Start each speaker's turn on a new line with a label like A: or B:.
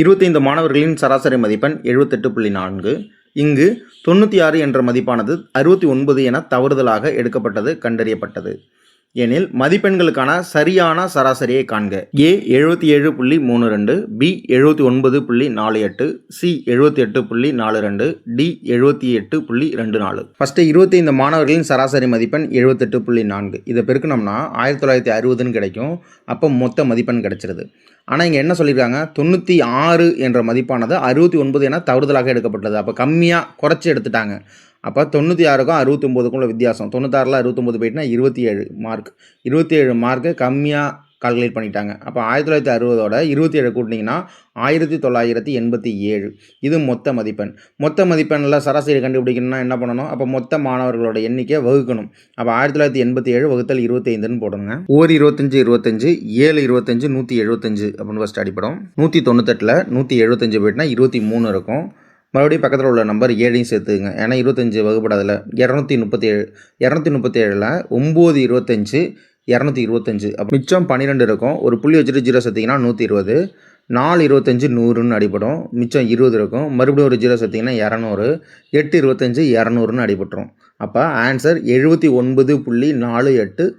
A: இருபத்தைந்து மாணவர்களின் சராசரி மதிப்பெண் எழுபத்தெட்டு புள்ளி நான்கு. இங்கு தொண்ணூற்றி ஆறு என்ற மதிப்பானது அறுபத்தி ஒன்பது என தவறுதலாக எடுக்கப்பட்டது கண்டறியப்பட்டது. எனில் மதிப்பெண்களுக்கான சரியான சராசரியை காண்க. ஏ எழுபத்தி ஏழு புள்ளி மூணு ரெண்டு பி எழுபத்தி ஒன்பது புள்ளி நாலு எட்டு சி எழுபத்தி எட்டு புள்ளி நாலு ரெண்டு டி எழுபத்தி எட்டு புள்ளி ரெண்டு நாலு. ஃபஸ்ட்டு இருபத்தைந்து மாணவர்களின் சராசரி மதிப்பெண் எழுபத்தெட்டு புள்ளி நான்கு. இதை பெருக்கணும்னா ஆயிரத்தி தொள்ளாயிரத்தி அறுபதுன்னு கிடைக்கும். அப்போ மொத்த மதிப்பெண் கிடைச்சிருது. ஆனால் இங்கே என்ன சொல்லியிருக்காங்க? தொண்ணூற்றி ஆறு என்ற மதிப்பானது அறுபத்தி ஒன்பது என தவறுதலாக எடுக்கப்பட்டது. அப்போ கம்மியாக குறைச்சி எடுத்துட்டாங்க. அப்போ தொண்ணூற்றி ஆறுக்கும் அறுபத்தொம்போதுக்கும் உள்ள வித்தியாசம். தொண்ணூத்தாறில் அறுபத்தொம்போது போயிட்டுனா இருபத்தி ஏழு மார்க் இருபத்தி ஏழு மார்க்கு கம்மியாக கால்குலேட் பண்ணிட்டாங்க. அப்போ ஆயிரத்தி தொள்ளாயிரத்தி அறுபதோட இருபத்தி ஏழு கூட்டினீங்கன்னா ஆயிரத்தி தொள்ளாயிரத்தி எண்பத்தி ஏழு. இது மொத்த மதிப்பெண். மொத்த மதிப்பெண்ணில் சராசரி கண்டுபிடிக்கணும்னா என்ன பண்ணணும்? அப்போ மொத்த மாணவர்களோட எண்ணிக்கையை வகுக்கணும். அப்போ ஆயிரத்தி தொள்ளாயிரத்தி எண்பத்தி ஏழு வகுத்தல் இருபத்தைந்துன்னு போடுங்க. ஓர் இருபத்தஞ்சு இருபத்தஞ்சு ஏழு இருபத்தஞ்சு நூற்றி எழுபத்தஞ்சு அப்படின்னு ஃபஸ்ட் அடிப்படும். நூற்றி தொண்ணூத்தெட்டில் நூற்றி எழுபத்தஞ்சு போயிட்டுனா இருபத்தி மூணு இருக்கும். மறுபடியும் பக்கத்தில் உள்ள நம்பர் ஏழையும் சேர்த்துங்க ஏன்னா இருபத்தஞ்சி வகுப்படாதில். இரநூத்தி முப்பத்தி ஏழு இரநூத்தி முப்பத்தி ஏழில் ஒம்பது இருபத்தஞ்சு இரநூத்தி இருபத்தஞ்சு. அப்போ மிச்சம் பன்னிரெண்டு இருக்கும். ஒரு புள்ளி வச்சுட்டு ஜீரோ சேர்த்திங்கன்னா நூற்றி இருபது. நாலு இருபத்தஞ்சி நூறுன்னு அடிபடும். மிச்சம் இருபது இருக்கும். மறுபடியும் ஒரு ஜீரோ சேர்த்திங்கன்னா இரநூறு. எட்டு இருபத்தஞ்சி இரநூறுன்னு அடிபட்டுரும். அப்போ ஆன்சர் எழுபத்தி ஒன்பது புள்ளி நாலு எட்டு.